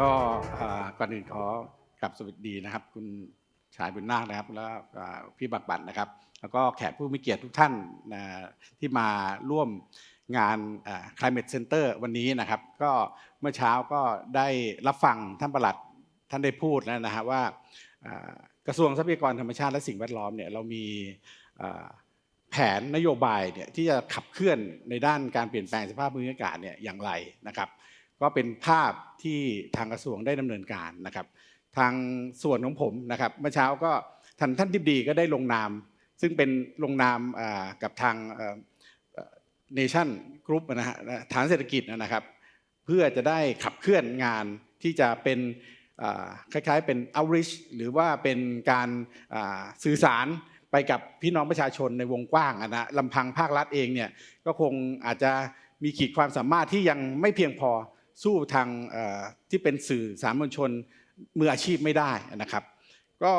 ก็ก่อนอื่นขอกลับสวัสดีนะครับ คุณชายบุญนาคนะครับ แล้วพี่บักบัตรนะครับ แล้วก็แขกผู้มีเกียรติทุกท่านที่มาร่วมงานอ่า Climate Center วันนี้นะครับ ก็เมื่อเช้าก็ได้รับฟังท่านประหลัดท่านได้พูดแล้วนะฮะว่าอ่ากระทรวงทรัพยากรธรรมชาติและสิ่งแวดล้อมเนี่ยเรามีแผนนโยบายเนี่ยที่จะขับเคลื่อนในด้านการเปลี่ยนแปลงสภาพภูมิอากาศเนี่ยอย่างไรนะครับ ก็เป็นภาพที่ทางกระทรวงได้ดำเนินการนะครับ ทางส่วนของผมนะครับเมื่อเช้าก็ท่านท่านทิบดีก็ได้ลงนาม ซึ่งเป็นลงนามกับทางเนชั่นกรุ๊ปนะฮะฐานเศรษฐกิจนะครับ เพื่อจะได้ขับเคลื่อนงานที่จะเป็นคล้ายๆเป็น outreach หรือว่าเป็นการสื่อสารไปกับพี่น้องประชาชนในวงกว้างอะนะลำพังภาครัฐเองเนี่ยก็คงอาจจะมีขีดความสามารถที่ยังไม่เพียงพอ สู้ทางที่เป็นสื่อสามัญชนมืออาชีพไม่ได้นะครับ ก็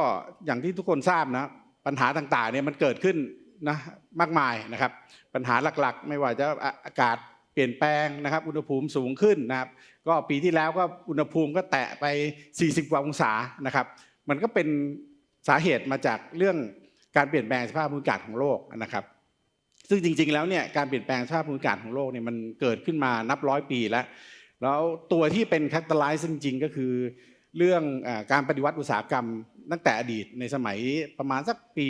อย่างที่ทุกคนทราบนะปัญหาต่างๆเนี่ยมันเกิดขึ้นนะมากมายนะครับ ปัญหาหลักๆ ไม่ว่าจะอะอากาศเปลี่ยนแปลงนะครับ อุณหภูมิสูงขึ้นนะครับ ก็ปีที่แล้วก็อุณหภูมิก็แตะไป 40 กว่าองศานะครับ มันก็เป็นสาเหตุมาจากเรื่องการเปลี่ยนแปลงสภาพภูมิอากาศของโลกนะครับ ซึ่งจริงๆแล้วเนี่ยการเปลี่ยนแปลงสภาพภูมิอากาศของโลกเนี่ยมันเกิดขึ้นมานับร้อยปีแล้ว แล้วตัวที่เป็นแคตตาไลซ์จริงๆก็คือ เรื่องอการปฏิวัติอุตสาหกรรม ตั้งแต่อดีตในสมัยประมาณสักปี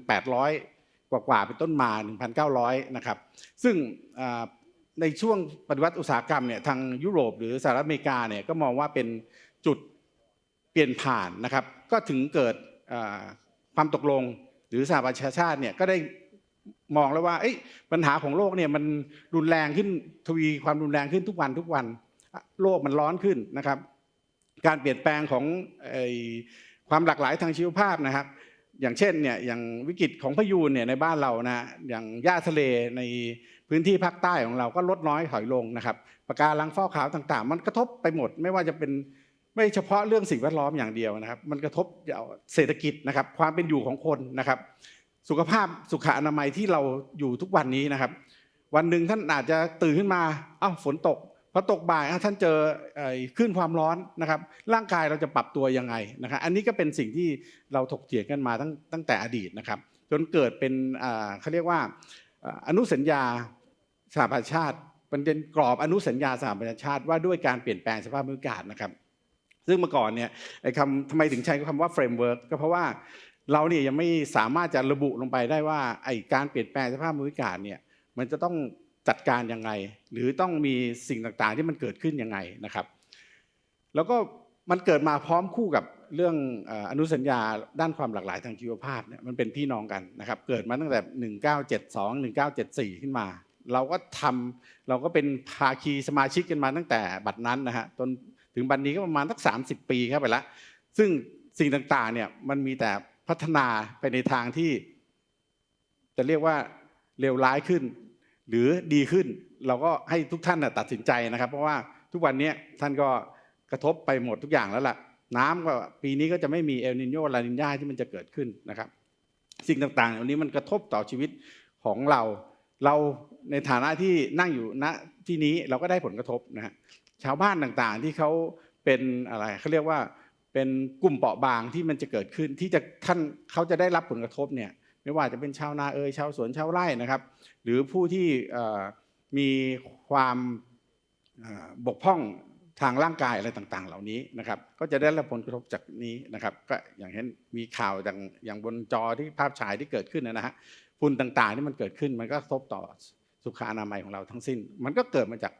1,800 กว่าๆเป็นต้นมา 1,900 นะครับ ซึ่งในช่วงปฏิวัติอุตสาหกรรมเนี่ยทางยุโรปหรือสหรัฐอเมริกาเนี่ยก็มองว่าเป็นจุดเปลี่ยนผ่านนะครับ ก็ถึงเกิดความตกลงหรือสหประชาชาติเนี่ยก็ได้มองแล้วว่าปัญหาของโลกเนี่ยมันรุนแรงขึ้นทวีความรุนแรงขึ้นทุกวันทุกวัน โลกมันร้อนขึ้นนะครับ การเปลี่ยนแปลงของอความหลากหลายทางชีวภาพนะครับ อย่างเช่นเนี่ยอย่างวิกฤตของพายุเนี่ยในบ้านเรานะอย่างหญ้าทะเลในพื้นที่ภาคใต้ของเราก็ลดน้อยถอยลงนะครับปะการังฟอกขาวต่างๆ มันกระทบไปหมด ไม่ว่าจะเป็นไม่เฉพาะเรื่องสิ่งแวดล้อมอย่างเดียวนะครับ มันกระทบเศรษฐกิจนะครับ ความเป็นอยู่ของคนนะครับ สุขภาพสุขอนามัยที่เราอยู่ทุกวันนี้นะครับ วันหนึ่งท่านอาจจะตื่นขึ้นมาอ้าวฝนตก พอตกบ่ายท่านเจออ่อคลื่นความร้อนนะครับ ร่างกายเราจะปรับตัวยังไงนะครับ อันนี้ก็เป็นสิ่งที่เราถกเถียงกันมาตั้งตั้งแต่อดีตนะครับ จนเกิดเป็นเขาเรียกว่าอนุสัญญาสหประชาชาติเป็นเป็นกรอบอนุสัญญาสหประชาชาติว่าด้วยการเปลี่ยนแปลงสภาพอากาศนะครับ ซึ่งเมื่อก่อนเนี่ยไอ้คำทำไมถึงใช้คำว่าเฟรมเวิร์กก็เพราะว่าเราเนี่ยยังไม่สามารถจะระบุลงไปได้ว่าไอ้การเปลี่ยนแปลงสภาพอากาศเนี่ยมันจะต้อง จัดการยังไง หรือต้องมีสิ่งต่างๆที่มันเกิดขึ้นยังไงนะครับ แล้วก็มันเกิดมาพร้อมคู่กับเรื่องอนุสัญญาด้านความหลากหลายทางชีวภาพเนี่ยมันเป็นพี่น้องกันนะครับ เกิดมาตั้งแต่ 1972 1974 ขึ้นมา เราก็ทำเราก็เป็นภาคีสมาชิกกันมาตั้งแต่บัดนั้นนะฮะจนถึงบัดนนี้ก็ประมาณสัก 30 ปีเข้าไปแล้วซึ่งสิ่งต่างๆเนี่ยมันมีแต่พัฒนาไปในทางที่ จะเรียกว่าเลวร้ายขึ้น หรือดีขึ้นเราก็ให้ทุกท่านตัดสินใจนะครับ เพราะว่าทุกวันนี้ท่านก็กระทบไปหมดทุกอย่างแล้วล่ะ น้ำก็ปีนี้ก็จะไม่มีเอลนิโยลานินญาที่มันจะเกิดขึ้นนะครับ สิ่งต่างๆเหล่านี้มันกระทบต่อชีวิตของเรา เราในฐานะที่นั่งอยู่ณที่นี้เราก็ได้ผลกระทบนะฮะชาวบ้านต่างๆที่เขาเป็นอะไรเขาเรียกว่าเป็นกลุ่มเปราะบางที่มันจะเกิดขึ้นที่จะท่านเขาจะได้รับผลกระทบเนี่ย ไม่ว่าจะเป็นชาวนาเอ่ยชาวสวนชาวไร่นะครับ หรือผู้ที่มีความบกพร่องทางร่างกายอะไรต่างๆ เหล่านี้นะครับ ก็จะได้รับผลกระทบจากนี้นะครับ ก็อย่างเห็นมีข่าวอย่างอย่างบนจอที่ภาพฉายที่เกิดขึ้นนะฮะฝุ่นต่างๆที่มันเกิดขึ้นมันก็กระทบต่อสุขอนามัยของเราทั้งสิ้น มันก็เกิดมาจาก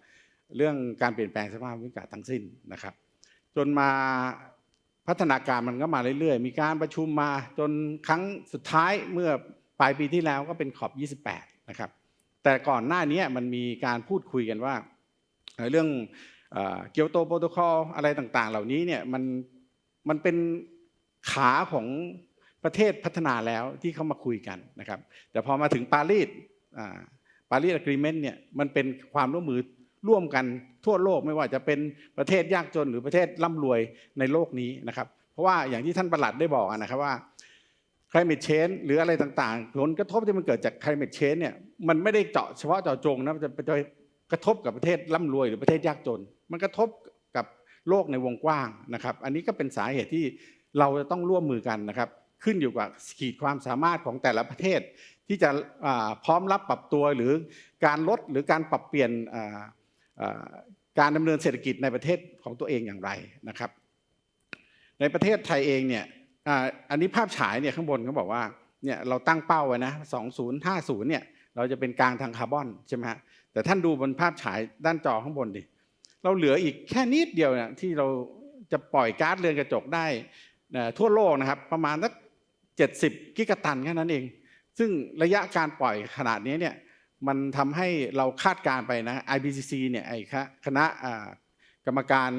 เรื่องการเปลี่ยนแปลงสภาพอากาศทั้งสิ้นนะครับ จนมา พัฒนาการมันก็มาเรื่อยๆ มีการประชุมมาจนครั้งสุดท้ายเมื่อปลายปีที่แล้วก็เป็นขอบ 28 นะครับ แต่ก่อนหน้านี้มันมีการพูดคุยกันว่า เรื่องเกียวโตโปรโตคอลอะไรต่างๆ เหล่านี้เนี่ยมันมันเป็นขาของประเทศพัฒนาแล้วที่เขามาคุยกันนะครับ แต่พอมาถึงปารีสปารีสอะกรีเมนต์เนี่ยมันเป็นความร่วมมือ ร่วมกันทั่วโลกไม่ว่าจะเป็นประเทศยากจนหรือประเทศร่ำรวยในโลกนี้นะครับ เพราะว่าอย่างที่ท่านประหลัดได้บอกนะครับว่า climate change หรืออะไรต่างๆ ผลกระทบที่มันเกิดจาก climate change เนี่ยมันไม่ได้เจาะเฉพาะเจาะจงนะมันจะไปกระทบกับประเทศร่ำรวยหรือประเทศยากจน มันกระทบกับโลกในวงกว้างนะครับ อันนี้ก็เป็นสาเหตุที่เราจะต้องร่วมมือกันนะครับ ขึ้นอยู่กับขีดความสามารถของแต่ละประเทศที่จะพร้อมรับปรับตัวหรือการลดหรือการปรับเปลี่ยน การดำเนินเศรษฐกิจในประเทศของตัวเองอย่างไรนะครับ ในประเทศไทยเองเนี่ยอันนี้ภาพฉายเนี่ยข้างบนเขาบอกว่าเนี่ยเราตั้งเป้าไว้นะ 2050 เนี่ยเราจะเป็นกลางทางคาร์บอนใช่ไหมฮะ แต่ท่านดูบนภาพฉายด้านจอข้างบนดิ เราเหลืออีกแค่นิดเดียวเนี่ยที่เราจะปล่อยก๊าซเรือนกระจกได้ทั่วโลกนะครับ ประมาณสัก 70 กิกะตันแค่นั้นเอง ซึ่งระยะการปล่อยขนาดนี้เนี่ย มันทำให้เราคาดการไปนะ IPCC เนี่ยไอ้คณะกรรมการ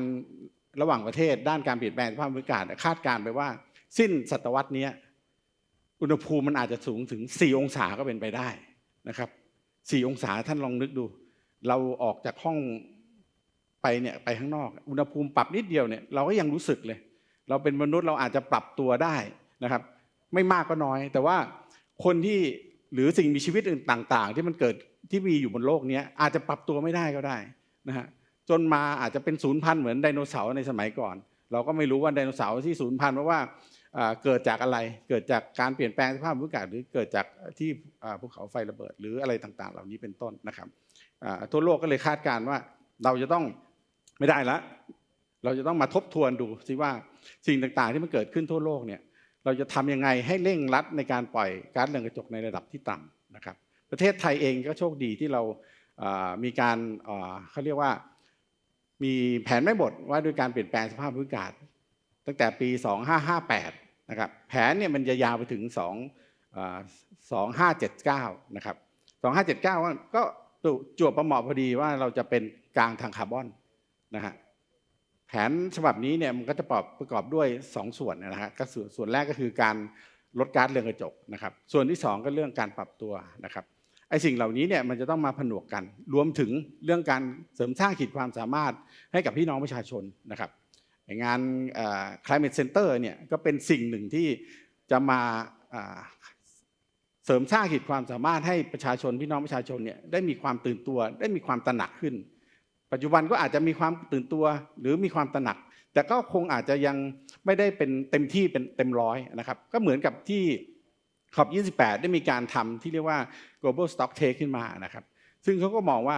ระหว่างประเทศ ด้านการเปลี่ยนแปลงสภาพภูมิอากาศคาดการไปว่า สิ้นศตวรรษนี้อุณหภูมิมันอาจจะสูงถึง 4 องศาก็เป็นไปได้นะครับ 4 องศาท่านลองนึกดู เราออกจากห้องไปเนี่ยไปข้างนอก อุณหภูมิปรับนิดเดียวเนี่ยเราก็ยังรู้สึกเลย เราเป็นมนุษย์เราอาจจะปรับตัวได้นะครับ ไม่มากก็น้อย แต่ว่าคนที่ หรือสิ่งมีชีวิตอื่นต่าง ๆ ที่มันเกิดที่มีอยู่บนโลกนี้อาจจะปรับตัวไม่ได้ก็ได้นะฮะจนมาอาจจะเป็นศูนย์พันเหมือนไดโนเสาร์ในสมัยก่อน เราก็ไม่รู้ว่าไดโนเสาร์ที่ศูนย์พันเพราะว่าเกิดจากอะไรเกิดจากการเปลี่ยนแปลงสภาพอากาศหรือเกิดจากที่ภูเขาไฟระเบิด หรืออะไรต่างๆ เหล่านี้เป็นต้นนะครับทั่วโลกก็เลยคาดการณ์ว่าเราจะต้องไม่ได้ละเราจะต้องมาทบทวนดูซิว่าสิ่งต่างๆที่มันเกิดขึ้นทั่วโลกเนี่ย เราจะทำยังไงให้เร่งรัดในการปล่อยก๊าซเรือนกระจกในระดับที่ต่ำนะครับ ประเทศไทยเองก็โชคดีที่เรามีการเขาเรียกว่ามีแผนไม่บทว่าด้วยการเปลี่ยนแปลงสภาพภูมิอากาศ ตั้งแต่ปี 2558 นะครับ แผนเนี่ยมันจะยาวไปถึง 2 2579 นะครับ 2579 ก็จวบประเหมาะพอดีว่าเราจะเป็นกลางทางคาร์บอนนะฮะ แผนฉบับนี้เนี่ยมันก็จะประกอบประกอบด้วย 2 ส่วนนะฮะก็ส่วนส่วนแรกก็คือการลดก๊าซเรือนกระจกนะครับ ส่วนที่ 2 ก็เรื่องการปรับตัวนะครับไอ้สิ่งเหล่านี้เนี่ยมันจะต้องมาผนวกกัน รวมถึงเรื่องการเสริมสร้างขีดความสามารถให้กับพี่น้องประชาชนนะครับงาน climate center เนี่ยก็เป็นสิ่งหนึ่งที่จะมาอ่าเสริมสร้างขีดความสามารถให้ประชาชนพี่น้องประชาชนเนี่ยได้มีความตื่นตัวได้มีความตระหนักขึ้น ปัจจุบันก็อาจจะมีความตื่นตัวหรือมีความตระหนัก แต่ก็คงอาจจะยังไม่ได้เป็นเต็มที่เป็นเต็มร้อยนะครับก็เหมือนกับที่ขอบ 28 ได้มีการทำที่เรียกว่า global stock take ขึ้นมานะครับ ซึ่งเขาก็มองว่า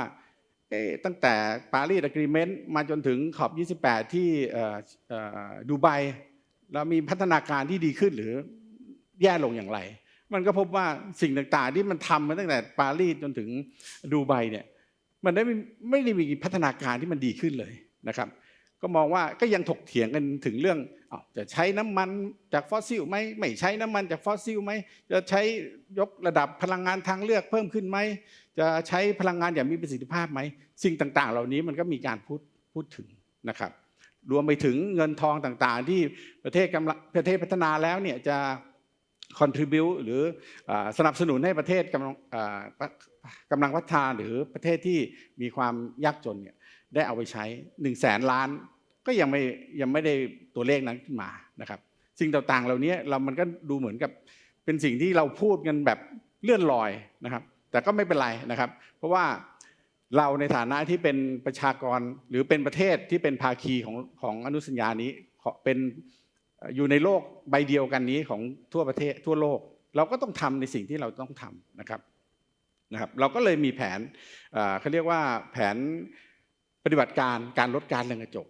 ตั้งแต่ Paris Agreement มาจนถึงขอบ 28 ที่เอ่อเอ่ดูไบเรามีพัฒนาการที่ดีขึ้นหรือแย่ลงอย่างไร มันก็พบว่าสิ่งต่างๆที่มันทำมาตั้งแต่ปารีสจนถึงดูไบเนี่ย มันได้ไม่ไม่ได้มีพัฒนาการที่มันดีขึ้นเลยนะครับ ก็มองว่าก็ยังถกเถียงกันถึงเรื่องอจะใช้น้ำมันจากฟอสซิลไหมไม่ใช้น้ำมันจากฟอสซิลไหมจะใช้ยกระดับพลังงานทางเลือกเพิ่มขึ้นไหมจะใช้พลังงานอย่างมีประสิทธิภาพไหมสิ่งต่างๆ เหล่านี้มันก็มีการพูดพูดถึงนะครับรวมไปถึงเงินทองต่างๆ ที่ประเทศกำลังประเทศพัฒนาแล้วเนี่ยจะ contribue หรืออสนับสนุนให้ประเทศกำลังกำลังพัฒนาหรือประเทศที่มีความยากจนเนี่ยได้เอาไปใช้1นึ่งแสนล้าน ก็ยังไม่ยังไม่ได้ตัวเลขนั้นขึ้นมานะครับสิ่งต่างๆเหล่านี้เรามันก็ดูเหมือนกับเป็นสิ่งที่เราพูดกันแบบเลื่อนลอยนะครับ แต่ก็ไม่เป็นไรนะครับ เพราะว่าเราในฐานะที่เป็นประชากรหรือเป็นประเทศที่เป็นภาคีของของอนุสัญญานี้เป็นอยู่ในโลกใบเดียวกันนี้ของทั่วประเทศทั่วโลก เราก็ต้องทำในสิ่งที่เราต้องทำนะครับ นะครับเราก็เลยมีแผนเขาเรียกว่าแผนปฏิบัติการการลดการเรือนกระจก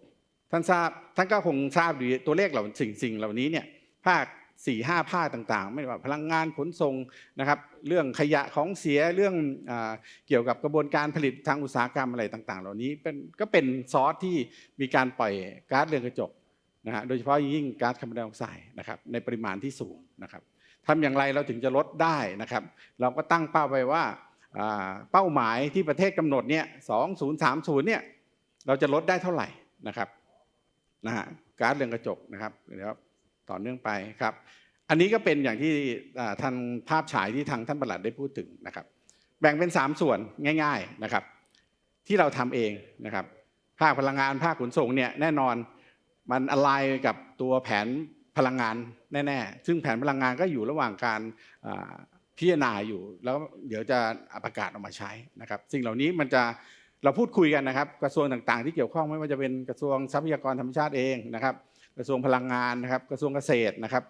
ท่านทราบท่านก็คงทราบดีตัวเลขเหล่าสิ่งสิ่งเหล่านี้เนี่ยภาคสี่ห้าภาคต่างๆ ไม่ว่าพลังงานขนส่งนะครับเรื่องขยะของเสียเรื่องอเกี่ยวกับกระบวนการผลิตทางอุตสาหกรรมอะไรต่าง ๆ เหล่านี้เป็นก็เป็นซอสที่มีการปล่อยก๊าซเรือนกระจกนะฮะโดยเฉพาะยิ่งก๊าซคาร์บอนไดออกไซด์นะครับในปริมาณที่สูงนะครับทำอย่างไรเราถึงจะลดได้นะครับ เราก็ตั้งเป้าไว้ว่า เป้าหมายที่ประเทศกำหนดเนี่ย2030เนี่ยเราจะลดได้เท่าไหร่นะครับนะฮะกาซเรือนกระจกนะครับเดี๋ยวต่อเนื่องไปครับ อันนี้ก็เป็นอย่างที่ท่านภาพฉายที่ทางท่านประหลัดได้พูดถึงนะครับ แบ่งเป็น 3 ส่วนง่าย ๆนะครับ ที่เราทำเองนะครับ ภาคพลังงานภาคขนส่งเนี่ยแน่นอนมันอะไรกับตัวแผนพลังงานแน่ๆ ซึ่งแผนพลังงานก็อยู่ระหว่างการ พิจารณาอยู่ แล้วเดี๋ยวจะประกาศออกมาใช้นะครับ สิ่งเหล่านี้มันจะเราพูดคุยกันนะครับ กระทรวงต่างๆ ที่เกี่ยวข้องไม่ว่าจะเป็นกระทรวงทรัพยากรธรรมชาติเองนะครับ กระทรวงพลังงานนะครับ กระทรวงเกษตรนะครับ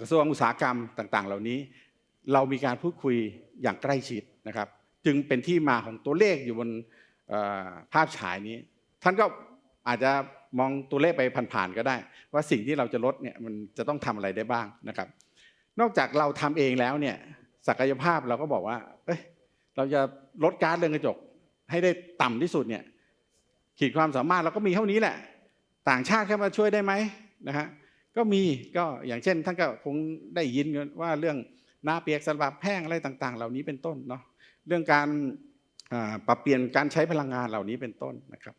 กระทรวงอุตสาหกรรมต่างๆ เหล่านี้ เรามีการพูดคุยอย่างใกล้ชิดนะครับ จึงเป็นที่มาของตัวเลขอยู่บนภาพฉายนี้ ท่านก็อาจจะมองตัวเลขไปผ่านๆก็ได้ ว่าสิ่งที่เราจะลดเนี่ยมันจะต้องทำอะไรได้บ้างนะครับ นอกจากเราทำเองแล้วเนี่ยศักยภาพเราก็บอกว่า เอ้ยเราจะลดกาซเรือนกระจก ให้ได้ต่ำที่สุดเนี่ยขีดความสามารถเราก็มีเท่านี้แหละ ต่างชาติเข้ามาช่วยได้ไหมนะฮะก็มีก็อย่างเช่นท่านก็คงได้ยินกันว่าเรื่องนาเปียกสลับแห้งอะไรต่าง ๆ เหล่านี้เป็นต้นเนาะเรื่องการปรับเปลี่ยนการใช้พลังงานเหล่านี้เป็นต้นนะครับ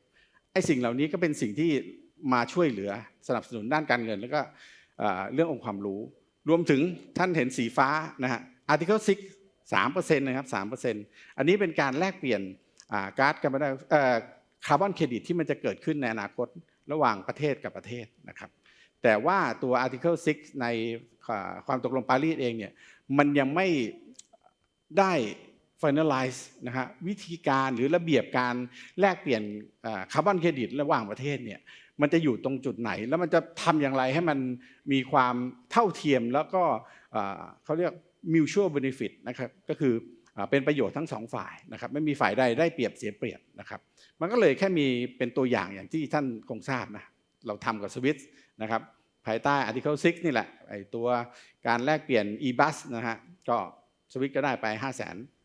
ไอ้สิ่งเหล่านี้ก็เป็นสิ่งที่มาช่วยเหลือสนับสนุนด้านการเงิน แล้วก็เรื่ององค์ความรู้ รวมถึงท่านเห็นสีฟ้านะฮะ Article 6 3%นะครับ 3%อันนี้เป็นการแลกเปลี่ยนก๊าซคาร์บอนไดเอ่อคาร์บอนเครดิตที่มันจะเกิดขึ้นในอนาคตระหว่างประเทศกับประเทศนะครับ แต่ว่าตัว Article 6 ในความตกลงปารีสเองเนี่ยมันยังไม่ได้ finalize นะฮะวิธีการหรือระเบียบการแลกเปลี่ยนคาร์บอนเครดิตระหว่างประเทศเนี่ยมันจะอยู่ตรงจุดไหน แล้วมันจะทำอย่างไรให้มันมีความเท่าเทียมแล้วก็เขาเรียก mutual benefit นะครับก็คือเป็นประโยชน์ทั้งสองฝ่ายนะครับไม่มีฝ่ายใดได้เปรียบเสียเปรียบนะครับ มันก็เลยแค่มีเป็นตัวอย่างอย่างที่ท่านคงทราบนะเราทำกับสวิตนะครับภายใต้ Article 6 นี่แหละไอตัวการแลกเปลี่ยน e-bus นะฮะก็สวิตก็ได้ไป 5 0 0 0 0 0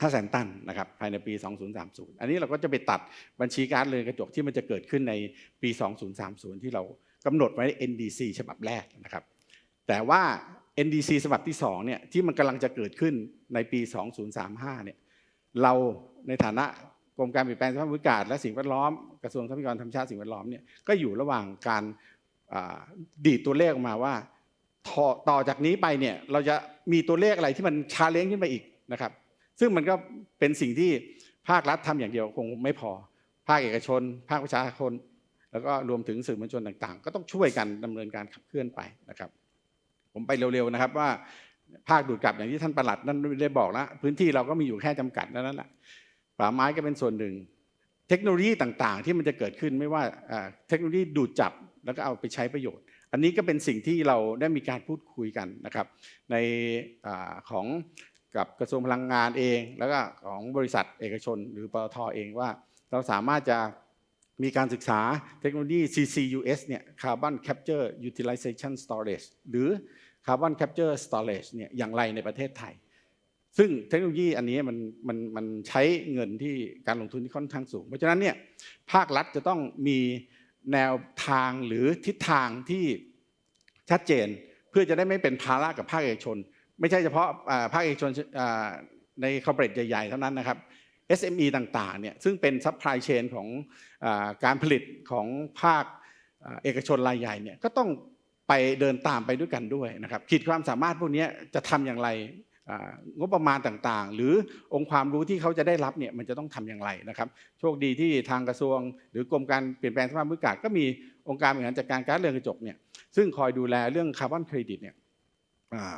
5แสนตันนะครับภายในปี 2030 อันนี้เราก็จะไปตัดบัญชีการเรือนกระจกที่มันจะเกิดขึ้นในปี 2030 ที่เรากำหนดไว้ NDC ฉบับแรกนะครับ แต่ว่า NDC ฉบับที่2เนี่ยที่มันกำลังจะเกิดขึ้นในปี 2035 เนี่ยเราในฐานะกรมการเปลี่ยนแปลงสภาพอากาศและสิ่งแวดล้อมกระทรวงทรัพยากรธรรมชาติสิ่งแวดล้อมเนี่ยก็อยู่ระหว่างการดีดตัวเลขออกมาว่าต่อต่อจากนี้ไปเนี่ยเราจะมีตัวเลขอะไรที่มันชาเลนจ์ขึ้นไปอีกนะครับ ซึ่งมันก็เป็นสิ่งที่ภาครัฐทำอย่างเดียวคงไม่พอ ภาคเอกชน ภาคประชาชน แล้วก็รวมถึงสื่อมวลชนต่างๆ ก็ต้องช่วยกันดำเนินการขับเคลื่อนไปนะครับ ผมไปเร็วๆนะครับว่าภาคดูดกลับอย่างที่ท่านประหลัดนั่นได้บอกแล้วพื้นที่เราก็มีอยู่แค่จำกัดนั่นแหละป่าไม้ก็เป็นส่วนหนึ่ง เทคโนโลยีต่างๆ ที่มันจะเกิดขึ้นไม่ว่าอ่าเทคโนโลยีดูดจับแล้วก็เอาไปใช้ประโยชน์ อันนี้ก็เป็นสิ่งที่เราได้มีการพูดคุยกันนะครับ ในอของ กับกระทรวงพลังงานเอง แล้วก็ของบริษัทเอกชน หรือปตทเองว่า เราสามารถจะมีการศึกษาเทคโนโลยี CCUS เนี่ย Carbon Capture Utilization Storage หรือ Carbon Capture Storage เนี่ยอย่างไรในประเทศไทย ซึ่งเทคโนโลยีอันนี้มันมันมันใช้เงินที่การลงทุนที่ค่อนข้างสูง เพราะฉะนั้นเนี่ยภาครัฐจะต้องมีแนวทางหรือทิศทางที่ชัดเจน เพื่อจะได้ไม่เป็นภาระกับภาคเอกชน ไม่ใช่เฉพาะภาคเอกชนในคอร์เปอเรทใหญ่ๆเท่านั้นนะครับ SME ต่างๆเนี่ยซึ่งเป็นซัพพลายเชนของการผลิตของภาคเอกชนรายใหญ่เนี่ยก็ต้องไปเดินตามไปด้วยกันด้วยนะครับขีดความสามารถพวกนี้จะทำอย่างไรงบประมาณต่างๆ หรือองค์ความรู้ที่เขาจะได้รับเนี่ยมันจะต้องทำอย่างไรนะครับโชคดีที่ทางกระทรวง หรือกรมการเปลี่ยนแปลงสภาพภูมิอากาศก็มีองค์การบริหารจัดการก๊าซเรือนกระจกเนี่ยซึ่งคอยดูแลเรื่องคาร์บอนเครดิตเนี่ย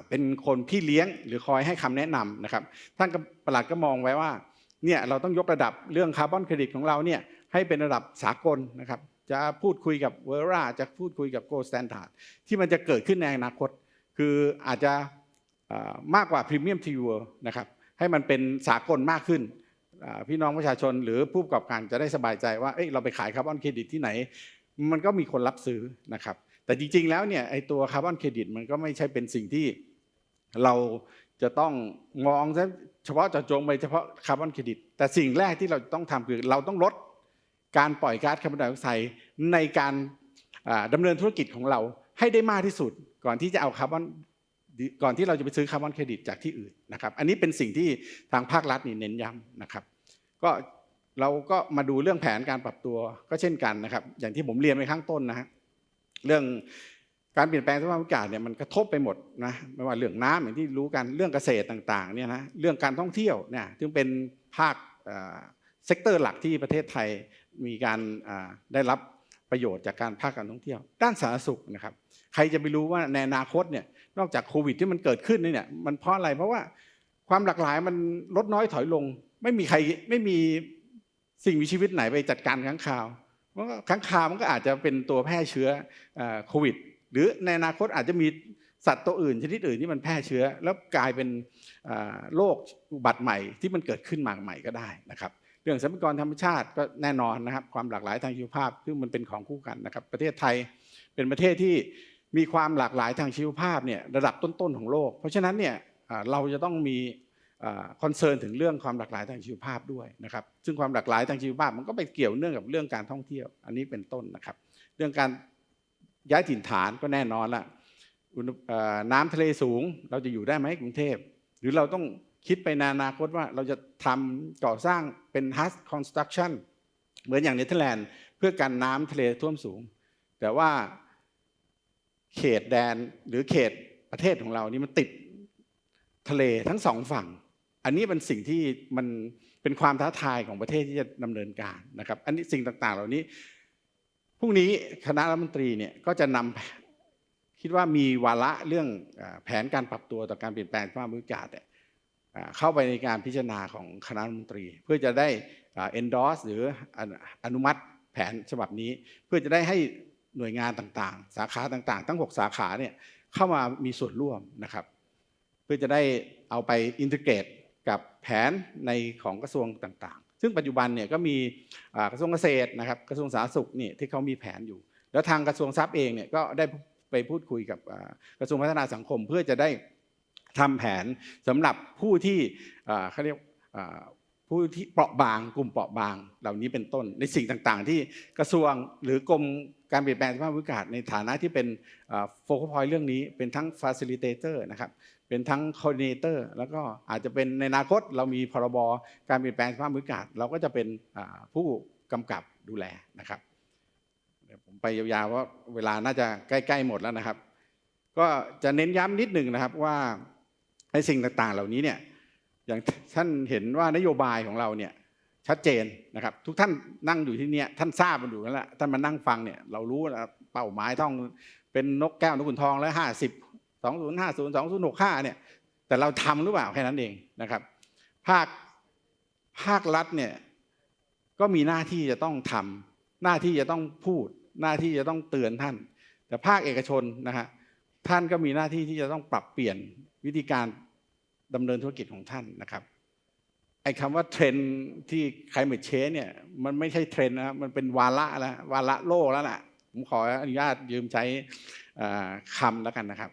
เป็นคนพี่เลี้ยงหรือคอยให้คำแนะนำนะครับท่านก็ประหลัดก็มองไว้ว่าเนี่ยเราต้องยกระดับเรื่องคาร์บอนเครดิตของเราเนี่ยให้เป็นระดับสากลนะครับจะพูดคุยกับเวอราจะพูดคุยกับโกลสแตนดาร์ดที่มันจะเกิดขึ้นในอนาคต คืออาจจะมากกว่าพรีเมียมทีวนะครับให้มันเป็นสากลมากขึ้น พี่น้องประชาชนหรือผู้ประกอบการจะได้สบายใจว่าเอ้ยเราไปขายคาร์บอนเครดิตที่ไหน มันก็มีคนรับซื้อนะครับ แต่จริง ๆ แล้วเนี่ยไอตัวคาร์บอนเครดิตมันก็ไม่ใช่เป็นสิ่งที่เราจะต้องมองเฉพาะเจาะจงไปเฉพาะคาร์บอนเครดิต แต่สิ่งแรกที่เราต้องทำคือเราต้องลดการปล่อยก๊าซคาร์บอนไดออกไซด์ในการอ่าดำเนินธุรกิจของเราให้ได้มากที่สุด ก่อนที่จะเอาคาร์บอนก่อนที่เราจะไปซื้อคาร์บอนเครดิตจากที่อื่นนะครับอันนี้เป็นสิ่งที่ทางภาครัฐนี่เน้นย้ำนะครับ ก็เราก็มาดูเรื่องแผนการปรับตัวก็เช่นกันนะครับ อย่างที่ผมเรียนไปข้างต้นนะฮะ เรื่องการเปลี่ยนแปลงสภาพอากาศเนี่ยมันกระทบไปหมดนะไม่ว่าเรื่องน้ำอย่างที่รู้กันเรื่องเกษตรต่างๆเนี่ยนะเรื่องการท่องเที่ยวเนี่ยซึ่งเป็นภาคเซกเตอร์หลักที่ประเทศไทยมีการได้รับประโยชน์จากการภาคการท่องเที่ยว ด้านสาธารณสุขนะครับ ใครจะไปรู้ว่าในอนาคตเนี่ยนอกจากโควิดที่มันเกิดขึ้นเนี่ยมันเพราะอะไรเพราะว่าความหลากหลายมันลดน้อยถอยลง ไม่มีใครไม่มีสิ่งมีชีวิตไหนไปจัดการค้างคาว เพราะว่าค้างคาวมันก็อาจจะเป็นตัวแพร่เชื้อโควิด หรือในอนาคตอาจจะมีสัตว์ตัวอื่นชนิดอื่นที่มันแพร่เชื้อ แล้วกลายเป็นโรคอุบัติใหม่ที่มันเกิดขึ้นมาใหม่ก็ได้นะครับเรื่องทรัพยากรธรรมชาติก็แน่นอนนะครับ ความหลากหลายทางชีวภาพซึ่งมันเป็นของคู่กันนะครับ ประเทศไทยเป็นประเทศที่มีความหลากหลายทางชีวภาพเนี่ยระดับต้นๆของโลก เพราะฉะนั้นเนี่ยเราจะต้องมี คอนเซิร์นถึงเรื่องความหลากหลายทางชีวภาพด้วยนะครับ ซึ่งความหลากหลายทางชีวภาพมันก็ไปเกี่ยวเนื่องกับเรื่องการท่องเที่ยว อันนี้เป็นต้นนะครับ เรื่องการย้ายถิ่นฐานก็แน่นอนละน้ำทะเลสูงเราจะอยู่ได้ไหมกรุงเทพ หรือเราต้องคิดไปนอนาคตว่าเราจะทำก่อสร้างเป็น house construction เหมือนอย่างเนเธอร์แลนด์เพื่อกันน้ำทะเลท่วมสูง แต่ว่าเขตแดนหรือเขตประเทศของเรานี่มันติดทะเลทั้งสองฝั่ง อันนี้เป็นสิ่งที่มันเป็นความท้าทายของประเทศที่จะดำเนินการนะครับ อันนี้สิ่งต่างๆ เหล่านี้พรุ่งนี้คณะรัฐมนตรีเนี่ยก็จะนำคิดว่ามีวาระเรื่องอแผนการปรับตัวต่อการเปลี่ยนแปลงสภาพอากาศเนี่ยเข้าไปในการพิจารณาของคณะรัฐมนตรี เพื่อจะได้เอ่อ endorse หรืออนุอนุมัติแผนฉบับนี้ เพื่อจะได้ให้หน่วยงานต่างๆ สาขาต่างๆ ทั้ง 6 สาขาเนี่ยเข้ามามีส่วนร่วมนะครับ เพื่อจะได้เอาไปอินทิเกรต กับแผนในของกระทรวงต่างๆ ซึ่งปัจจุบันเนี่ยก็มีกระทรวงเกษตรนะครับกระทรวงสาธารณสุขนี่ที่เขามีแผนอยู่ แล้วทางกระทรวงทรัพย์เองเนี่ยก็ได้ไปพูดคุยกับกระทรวงพัฒนาสังคม เพื่อจะได้ทำแผนสำหรับผู้ที่เขาเรียกผู้ที่เปราะบางกลุ่มเปราะบางเหล่านี้เป็นต้น ในสิ่งต่างๆ ที่กระทรวงหรือกรมการเปลี่ยนแปลงสภาพอากาศในฐานะที่เป็นโฟกัสพอยต์เรื่องนี้เป็นทั้ง facilitator นะครับ เป็นทั้ง coordinator แล้วก็อาจจะเป็นในอนาคตเรามีพรบการเปลี่ยนแปลงสภาพอากาศเราก็จะเป็นผู้กำกับดูแลนะครับเดี๋ยวผมไปยาวๆว่าเวลาน่าจะใกล้ๆหมดแล้วนะครับ ก็จะเน้นย้ำนิดหนึ่งนะครับว่าในสิ่งต่างๆ เหล่านี้เนี่ยอย่างท่านเห็นว่านโยบายของเราเนี่ยชัดเจนนะครับ ทุกท่านนั่งอยู่ที่เนี่ยท่านทราบมันอยู่แล้วแหละท่านมานั่งฟังเนี่ยเรารู้นะเป้าหมายท่องเป็นนกแก้วนกขุนทองแล้วห้าสิบ สองศูนย์ห้าศูนย์สองศูนย์หกห้าเนี่ยแต่เราทำหรือเปล่าแค่นั้นเองนะครับ ภาคภาครัฐเนี่ยก็มีหน้าที่จะต้องทำหน้าที่จะต้องพูด หน้าที่จะต้องเตือนท่าน แต่ภาคเอกชนนะฮะท่านก็มีหน้าที่ที่จะต้องปรับเปลี่ยนวิธีการดำเนินธุรกิจของท่านนะครับไอ้คำว่าเทรนที่ใครเมดเชเนี่ยมันไม่ใช่เทรนนะครับมันเป็นวาระแล้ววาระโลกแล้วล่ะผมขออนุญาตยืมใช้คำแล้วกันนะครับ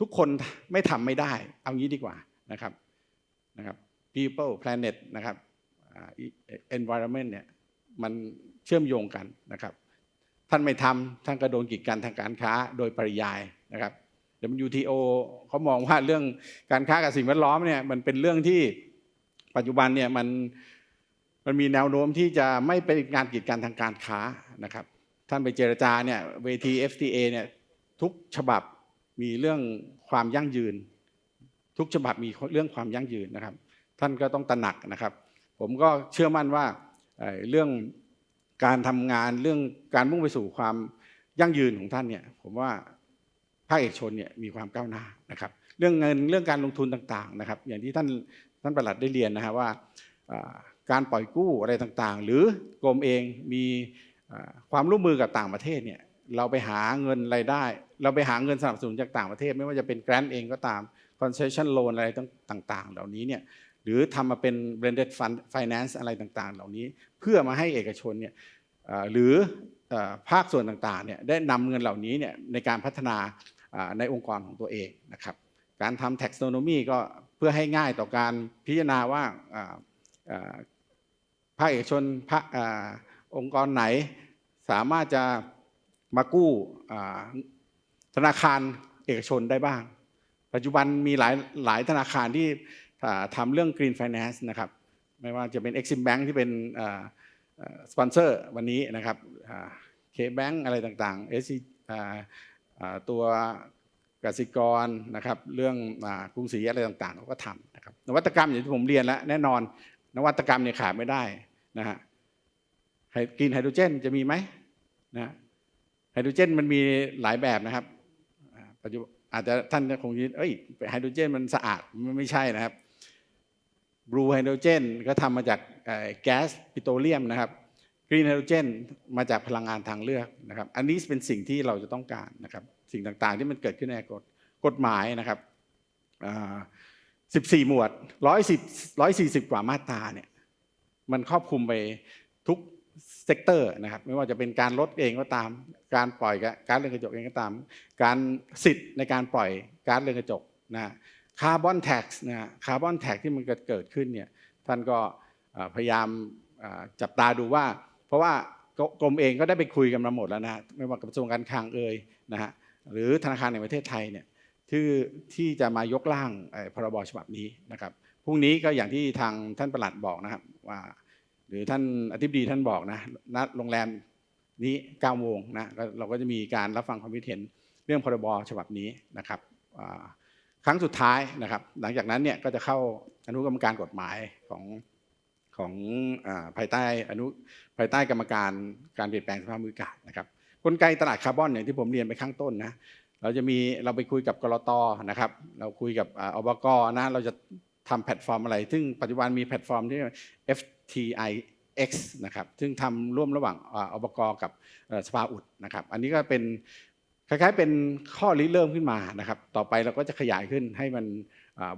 ทุกคนไม่ทำไม่ได้ เอางี้ดีกว่านะครับนะครับ people planet นะครับ environment เนี่ยมันเชื่อมโยงกันนะครับ ท่านไม่ทำท่านก็โดนกีดกันทางการค้าโดยปริยายนะครับ WTO เขามองว่าเรื่องการค้ากับสิ่งแวดล้อมเนี่ยมันเป็นเรื่องที่ปัจจุบันเนี่ยมันมันมีแนวโน้มที่จะไม่เป็นงานกีดกันทางการค้านะครับ ท่านไปเจรจาเนี่ยเวที FTA เนี่ยทุกฉบับ มีเรื่องความยั่งยืน ทุกฉบับมีเรื่องความยั่งยืนนะครับ ท่านก็ต้องตระหนักนะครับ ผมก็เชื่อมั่นว่าเรื่องการทำงานเรื่องการมุ่งไปสู่ความยั่งยืนของท่านเนี่ยผมว่าภาคเอกชนเนี่ยมีความก้าวหน้านะครับ เรื่องเงินเรื่องการลงทุนต่างๆนะครับ อย่างที่ท่านท่านประหลัดได้เรียนนะฮะว่าการปล่อยกู้อะไรต่างๆ หรือกรมเองมีความร่วมมือกับต่างประเทศเนี่ย เราไปหาเงินรายได้ เราไปหาเงินสนับสนุนจากต่างประเทศ ไม่ว่าจะเป็นแกรนต์เองก็ตาม concession loan อะไรต่างๆ เหล่านี้เนี่ยหรือทำมาเป็น blended fund finance อะไรต่างๆ เหล่านี้ เพื่อมาให้เอกชนเนี่ยหรือภาคส่วนต่างๆเนี่ยได้นำเงินเหล่านี้เนี่ยในการพัฒนาในองค์กรของตัวเองนะครับการทำ taxonomy ก็เพื่อให้ง่ายต่อการพิจารณาว่าภาคเอกชนภาคองค์กรไหนสามารถจะ มากู้ธนาคารเอกชนได้บ้าง ปัจจุบันมีหลายหลายธนาคารที่ทำเรื่อง Green Finance นะครับไม่ว่าจะเป็น Exim Bank ที่เป็นสปอนเซอร์วันนี้นะครับเคแบงอะไรต่างๆ SC อ่าอ่าตัวกสิกรนะครับ เรื่องกรุงศรีอะไรต่างๆเขาก็ทำนะครับนวัตกรรมอย่างที่ผมเรียนแล้วแน่นอน นวัตกรรมเนี่ยขาดไม่ได้นะฮะกรีนไฮโดรเจนจะมีไหมนะ ไฮโดรเจนมันมีหลายแบบนะครับอาปัจจุบันอาจจะท่านจะคงคิดเอ้ยไฮโดรเจนมันสะอาดมันไม่ใช่นะครับบลูไฮโดรเจนก็ทำมาจากแก๊สปิโตรเลียมนะครับกรีนไฮโดรเจนมาจากพลังงานทางเลือกนะครับ อันนี้เป็นสิ่งที่เราจะต้องการนะครับ สิ่งต่างๆที่มันเกิดขึ้นในกฎกฎหมายนะครับ 14 หมวด 110 140 กว่ามาตราเนี่ย มันครอบคลุมไปทุก เซกเตอร์นะครับไม่ว่าจะเป็นการลดเองก็ตาม การปล่อยก๊าซเรือนกระจกเองก็ตาม การสิทธิ์ในการปล่อยก๊าซเรือนกระจกนะคาร์บอนแท็กซ์นะคาร์บอนแท็กที่มันเกิดขึ้นเนี่ยท่านก็พยายามจับตาดูว่า เพราะว่ากรมเองก็ได้ไปคุยกันมาหมดแล้วนะไม่ว่ากระทรวงการคลังเอ่ยนะฮะหรือธนาคารแห่งประเทศไทยเนี่ยที่ที่จะมายกร่างเอ่อพรบฉบับนี้นะครับพรุ่งนี้ก็อย่างที่ทางท่านประหลัดบอกนะครับว่า หรือท่านอธิบดีท่านบอกนะนัดโรงแรมนี้9โมงนะเราก็จะมีการรับฟังความคิดเห็นเรื่องพรบฉบับนี้นะครับครั้งสุดท้ายนะครับ หลังจากนั้นเนี่ยก็จะเข้าอนุกรรมการกฎหมายของของอภายใต้อนุภายใต้กรรมการการเปลี่ยนแปลงสภาพมิอากาศนะครับกลไกตลาดคาร์บอนอย่างที่ผมเรียนไปข้างต้นนะเราจะมีเราไปคุยกับกรตนะครับ เราคุยกับอาอบกนะเราจะทำแพลตฟอร์มอะไร ซึ่งปัจจุบันมีแพลตฟอร์มที่ TIX นะครับซึ่งทำร่วมระหว่างออบกกับสภาอุดนะครับ อันนี้ก็เป็นคล้ายๆเป็นข้อริเริ่มขึ้นมานะครับ ต่อไปเราก็จะขยายขึ้นให้มัน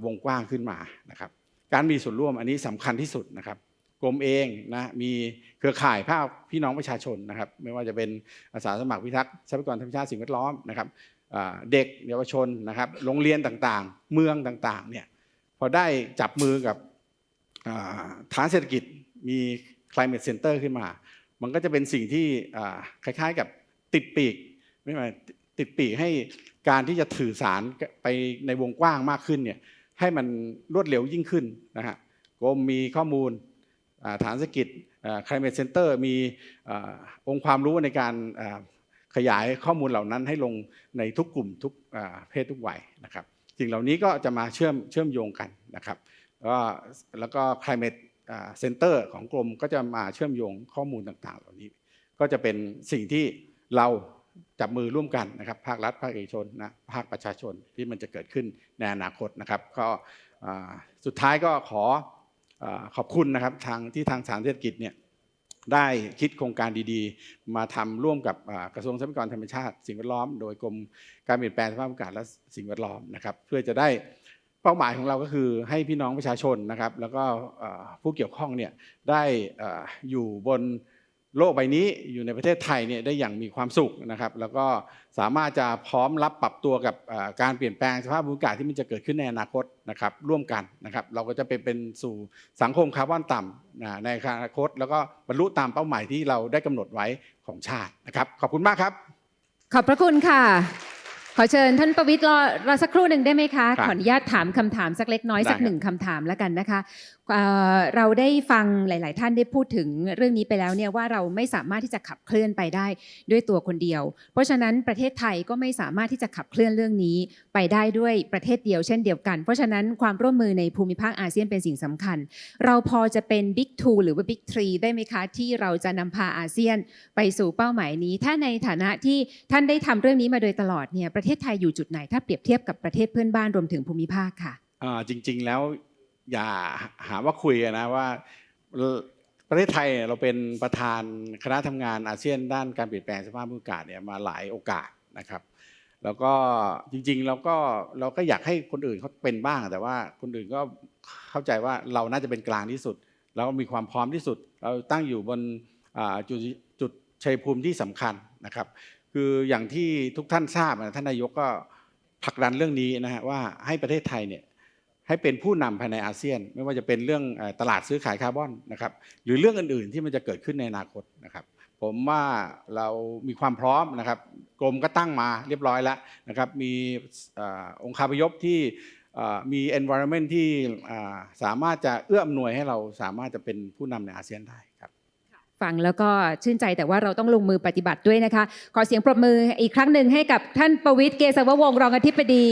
วงกว้างขึ้นมานะครับ การมีส่วนร่วมอันนี้สำคัญที่สุดนะครับกรมเองนะมีเครือข่ายภาคพี่น้องประชาชนนะครับ ไม่ว่าจะเป็นอาสาสมัครพิทักษ์ทรัพยากรธรรมชาติสิ่งแวดล้อมนะครับเด็กเยาวชนนะครับ โรงเรียนต่างๆ เมืองต่างๆเนี่ยพอได้จับมือกับฐานเศรษฐกิจ มี climate center ขึ้นมา มันก็จะเป็นสิ่งที่คล้ายๆกับติดปีกไม่ใช่ติดปีกให้การที่จะถือสารไปในวงกว้างมากขึ้นเนี่ยให้มันรวดเร็วยิ่งขึ้นนะฮะกรมมีข้อมูลฐานเศรษฐกิจ climate center มีองค์ความรู้ในการขยายข้อมูลเหล่านั้นให้ลงในทุกกลุ่มทุกเพศทุกวัยนะครับสิ่งเหล่านี้ก็จะมาเชื่อมเชื่อมโยงกันนะครับ แล้วก็ climate อ่า center ของกรมก็จะมาเชื่อมโยงข้อมูลต่างๆ เหล่านี้ ก็จะเป็นสิ่งที่เราจับมือร่วมกันนะครับ ภาครัฐภาคเอกชนนะภาคประชาชนที่มันจะเกิดขึ้นในอนาคตนะครับก็สุดท้ายก็ขออขอบคุณนะครับทางที่ทางสารเศรษฐกิจเนี่ยได้คิดโครงการดีๆ มาทำร่วมกับกระทรวงทรัพยากรธรรมชาติ สิ่งแวดล้อม โดยกรมการเปลี่ยนแปลงสภาพอากาศและสิ่งแวดล้อมนะครับ เพื่อจะได้ เป้าหมายของเราก็คือให้พี่น้องประชาชนนะครับ แล้วก็ผู้เกี่ยวข้องเนี่ยได้อยู่บนโลกใบนี้อยู่ในประเทศไทยเนี่ยได้อย่างมีความสุขนะครับ แล้วก็สามารถจะพร้อมรับปรับตัวกับการเปลี่ยนแปลงสภาพภูมิอากาศที่มันจะเกิดขึ้นในอนาคตนะครับร่วมกันนะครับ เราก็จะไปเป็นสู่สังคมคาร์บอนต่ำในอนาคต แล้วก็บรรลุตามเป้าหมายที่เราได้กำหนดไว้ของชาตินะครับ ขอบคุณมากครับ ขอบพระคุณค่ะ ขอเชิญท่านประวิตรรอรอสักครู่หนึ่งได้ไหมคะครับขออนุญาตถามคำถามสักเล็กน้อยได้สักหนึ่งคำถามแล้วกันนะคะ เราได้ฟังหลาย ๆ ท่านได้พูดถึงเรื่องนี้ไปแล้วเนี่ยว่าเราไม่สามารถที่จะขับเคลื่อนไปได้ด้วยตัวคนเดียว เพราะฉะนั้นประเทศไทยก็ไม่สามารถที่จะขับเคลื่อนเรื่องนี้ไปได้ด้วยประเทศเดียวเช่นเดียวกัน เพราะฉะนั้นความร่วมมือในภูมิภาคอาเซียนเป็นสิ่งสำคัญ เราพอจะเป็น Big Two หรือว่า Big Three ได้ไหมคะที่เราจะนำพาอาเซียนไปสู่เป้าหมายนี้ ถ้าในฐานะที่ท่านได้ทำเรื่องนี้มาโดยตลอดเนี่ยประเทศไทยอยู่จุดไหนถ้าเปรียบเทียบกับประเทศเพื่อนบ้านรวมถึงภูมิภาคค่ะอ่าจริง ๆ แล้ว อย่าหาว่าคุยนะว่าประเทศไทยเราเป็นประธานคณะทำงานอาเซียนด้านการเปลี่ยนแปลงสภาพภูมิอากาศเนี่ยมาหลายโอกาสนะครับ แล้วก็จริงๆเราก็เราก็อยากให้คนอื่นเขาเป็นบ้าง แต่ว่าคนอื่นก็เข้าใจว่าเราน่าจะเป็นกลางที่สุดแล้วก็มีความพร้อมที่สุด เราตั้งอยู่บนจุดจุดชัยภูมิที่สำคัญนะครับ คืออย่างที่ทุกท่านทราบนะท่านนายกก็ผลักดันเรื่องนี้นะฮะว่าให้ประเทศไทยเนี่ย ให้เป็นผู้นำภายในอาเซียน ไม่ว่าจะเป็นเรื่องตลาดซื้อขายคาร์บอนนะครับหรือเรื่องอื่นๆที่มันจะเกิดขึ้นในอนาคตนะครับผมว่าเรามีความพร้อมนะครับกรมก็ตั้งมาเรียบร้อยแล้วนะครับมีอองค์คาพยพที่เอ่อมี environment ที่สามารถจะเอื้ออำนวยให้เราสามารถจะเป็นผู้นำในอาเซียนได้ ฟังแล้วก็ชื่นใจแต่ว่าเราต้องลงมือปฏิบัติด้วยนะคะ ขอเสียงปรบมืออีกครั้งหนึ่งให้กับท่านประวิทย์เกษววงศ์รองอธิบดี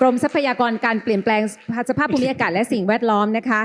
กรมทรัพยากรการเปลี่ยนแปลงสภาพภูมิอากาศและสิ่งแวดล้อมนะคะ